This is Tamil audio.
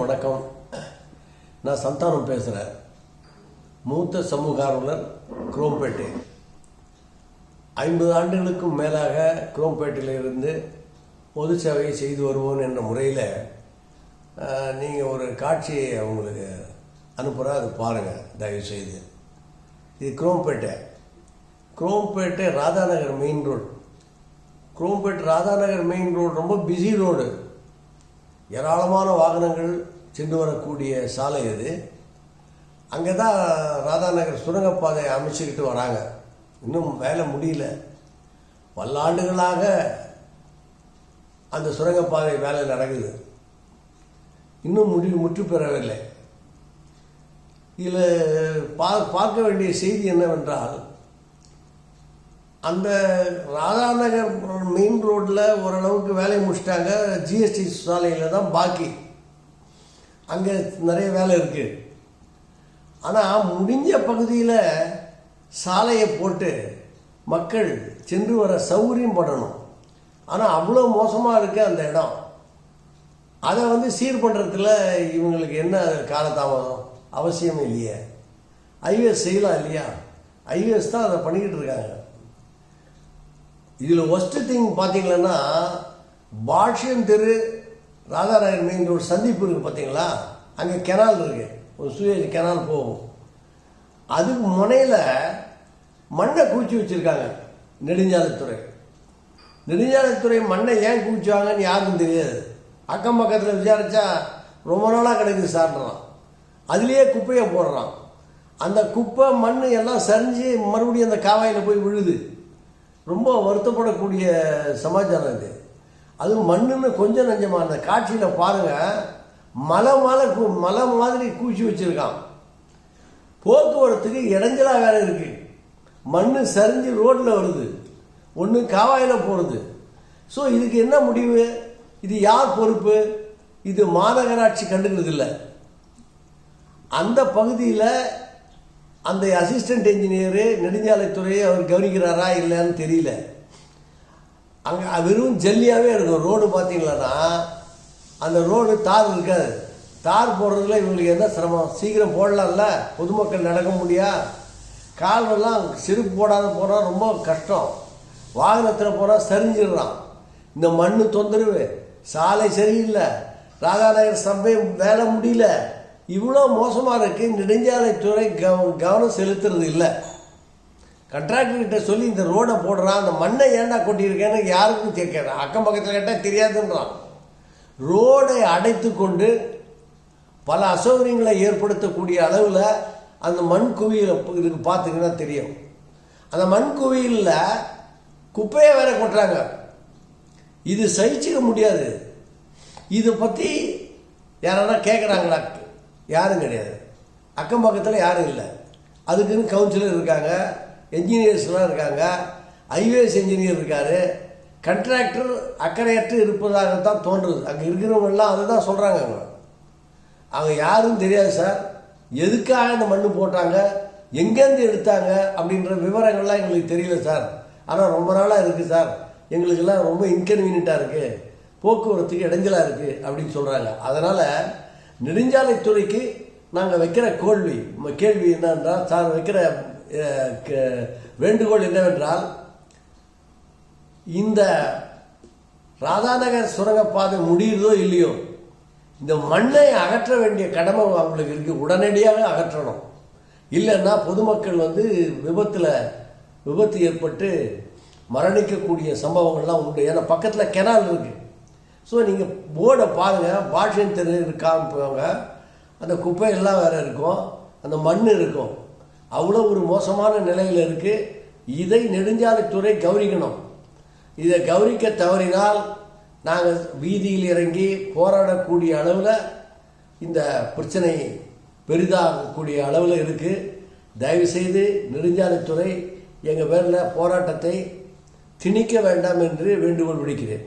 வணக்கம் நான் சந்தானம் பேசுகிறேன் மூத்த சமூக ஆர்வலர் குரோம்பேட்டை. ஐம்பது ஆண்டுகளுக்கும் மேலாக குரோம்பேட்டையிலிருந்து பொது சேவையை செய்து வருவோம் என்ற முறையில் நீங்கள் ஒரு காட்சியை உங்களுக்கு அனுப்புகிறேன் அது பாருங்கள் தயவுசெய்து. இது Chromepet. Chromepet Radhanagar main road. Chromepet Radhanagar main road ரொம்ப பிஸி ரோடு. ஏராளமான வாகனங்கள் சென்று வரக்கூடிய சாலை அது அங்கே தான் ராதாநகர் சுரங்கப்பாதை அமைச்சுக்கிட்டு வராங்க. இன்னும் வேலை முடியல. பல்லாண்டுகளாக அந்த சுரங்கப்பாதை வேலை நடக்குது. இன்னும் முடிவு முற்று பெறவில்லை. இதில் பா பார்க்க வேண்டிய செய்தி என்னவென்றால் அந்த ராதாநகர் மெயின் ரோட்டில் ஓரளவுக்கு வேலையை முடிச்சிட்டாங்க. ஜிஎஸ்டி சாலையில் தான் பாக்கி. அங்கே நிறைய வேலை இருக்குது ஆனால் முடிஞ்ச பகுதியில் சாலையை போட்டு மக்கள் சென்று வர சௌகரியம் பண்ணணும் ஆனால் அவ்வளோ மோசமாக இருக்குது அந்த இடம். அதை வந்து சீர் பண்ணுறதுல இவங்களுக்கு என்ன காலதாமதம்? அவசியம் இல்லையே. ஐஏஎஸ் செய்யலாம் இல்லையா? ஐஏஎஸ் தான் அதை பண்ணிக்கிட்டு இருக்காங்க. இதில் ஒஸ்ட்டு திங் பார்த்தீங்களன்னா பாஷ்யம் தெரு ராதாநகர் மெயின் ஒரு சந்திப்பு இருக்குது பார்த்தீங்களா அங்கே கெனால் இருக்கு. ஒரு சூரியன் கெனால் போகும். அதுக்கு முனையில் மண்ணை குவிச்சு வச்சுருக்காங்க நெடுஞ்சாலைத்துறை. நெடுஞ்சாலைத்துறை மண்ணை ஏன் குவிச்சாங்கன்னு யாருக்கும் தெரியாது. அக்கம் பக்கத்தில் விசாரித்தா ரொம்ப நாளாக கிடைக்குது சார்ன்றான் அதுலேயே குப்பையை போடுறான். அந்த குப்பை மண் எல்லாம் சரிஞ்சு மறுபடியும் அந்த காவாயில் போய் விழுது. ரொம்ப வருத்தப்படக்கூடிய சமாச்சாரம் இது. அது மண்ணுன்னு கொஞ்சம் நஞ்சமாக அந்த காட்சியில் பாருங்கள் மலை மலை கூ மலை மாதிரி கூச்சி வச்சுருக்கான். போக்குவரத்துக்கு இடைஞ்சலாக வேறு இருக்குது மண் சரிஞ்சு ரோட்டில் வருது. ஒன்று காவாயில் போகிறது ஸோ இதுக்கு என்ன முடிவு? இது யார் பொறுப்பு? இது மாநகராட்சி கண்டுக்கிறது இல்லை. அந்த பகுதியில் அந்த அசிஸ்டன்ட் இன்ஜினியரு நெடுஞ்சாலைத்துறையை அவர் கவனிக்கிறாரா இல்லைன்னு தெரியல. அங்கே வெறும் ஜல்லியாகவே இருக்கும். ரோடு பார்த்தீங்களன்னா அந்த ரோடு தார் இருக்காது. தார் போடுறதுல இவங்களுக்கு என்ன சிரமம்? சீக்கிரம் போடலாம்ல? பொதுமக்கள் நடக்க முடியா? கால்வெல்லாம் செருப்பு போடாத போனால் ரொம்ப கஷ்டம். வாகனத்தில் போனால் சரிஞ்சிடுறான். இந்த மண் தொந்தரவு. சாலை சரியில்லை. ராதாநகர் சபை வேலை முடியல. இவ்வளோ மோசமாக இருக்குது நெடுஞ்சாலைத்துறை கவ கவனம் செலுத்துறது இல்லை. கண்ட்ராக்டர்கிட்ட சொல்லி இந்த ரோடை போடுறான் அந்த மண்ணை ஏன்டா கொட்டியிருக்கேன்னு யாருக்கும் கேட்கறான் அக்கம் பக்கத்தில் கேட்டால் தெரியாதுன்றான். ரோடை அடைத்து கொண்டு பல அசௌகரியங்களை ஏற்படுத்தக்கூடிய அளவில் அந்த மண் குவியில் இருக்கு பார்த்தீங்கன்னா தெரியும். அந்த மண் குவியில் குப்பையை வேற கொட்டுறாங்க. இது சகிச்சிக்க முடியாது. இதை பற்றி யாரன்னா கேட்குறாங்களா யாரும் கிடையாது. அக்கம் பக்கத்தில் யாரும் இல்லை. அதுக்குன்னு கவுன்சிலர் இருக்காங்க என்ஜினியர்ஸ்லாம் இருக்காங்க ஐஏஎஸ் என்ஜினியர் இருக்கார். கண்ட்ராக்டர் அக்கறையற்று இருப்பதாகத்தான் தோன்றுது. அங்கே இருக்கிறவங்கெல்லாம் அதை தான் சொல்கிறாங்க அவங்க அவங்க யாரும் தெரியாது சார். எதுக்காக இந்த மண்ணு போட்டாங்க? எங்கேருந்து எடுத்தாங்க? அப்படின்ற விவரங்கள்லாம் எங்களுக்கு தெரியல சார். ஆனால் ரொம்ப நாளாக இருக்குது சார். எங்களுக்கெல்லாம் ரொம்ப இன்கன்வீனியண்ட்டாக இருக்குது போக்குவரத்துக்கு இடைஞ்சலாக இருக்குது அப்படின்னு சொல்கிறாங்க அதனால் நெடுஞ்சாலைத்துறைக்கு நாங்கள் வைக்கிற கேள்வி கேள்வி என்னென்றால் சார் வைக்கிற க- வேண்டுகோள் என்னவென்றால் இந்த ராதாநகர் சுரங்கப்பாதை முடியுதோ இல்லையோ இந்த மண்ணை அகற்ற வேண்டிய கடமை அவங்களுக்கு இருக்குது உடனடியாக அகற்றணும். இல்லைன்னா பொதுமக்கள் வந்து விபத்தில் விபத்து ஏற்பட்டு மரணிக்கக்கூடிய சம்பவங்கள்லாம் உண்டு. ஏன்னா பக்கத்தில் கெனால் இருக்குது ஸோ நீங்கள் போர்டை பாருங்கள் பாஷன் தெரு இருக்காங்க அந்த குப்பையெல்லாம் வேறு இருக்கும் அந்த மண் இருக்கும். அவ்வளோ ஒரு மோசமான நிலையில் இருக்குது இதை நெடுஞ்சாலைத்துறை கௌரிக்கணும் இதை கௌரிக்க தவறினால் நாங்கள் வீதியில் இறங்கி போராடக்கூடிய அளவில் இந்த பிரச்சனை பெரிதாகக்கூடிய அளவில் இருக்குது தயவுசெய்து நெடுஞ்சாலைத்துறை எங்கள் பேரில் போராட்டத்தை திணிக்க வேண்டாம் என்று வேண்டுகோள் விடுக்கிறேன்.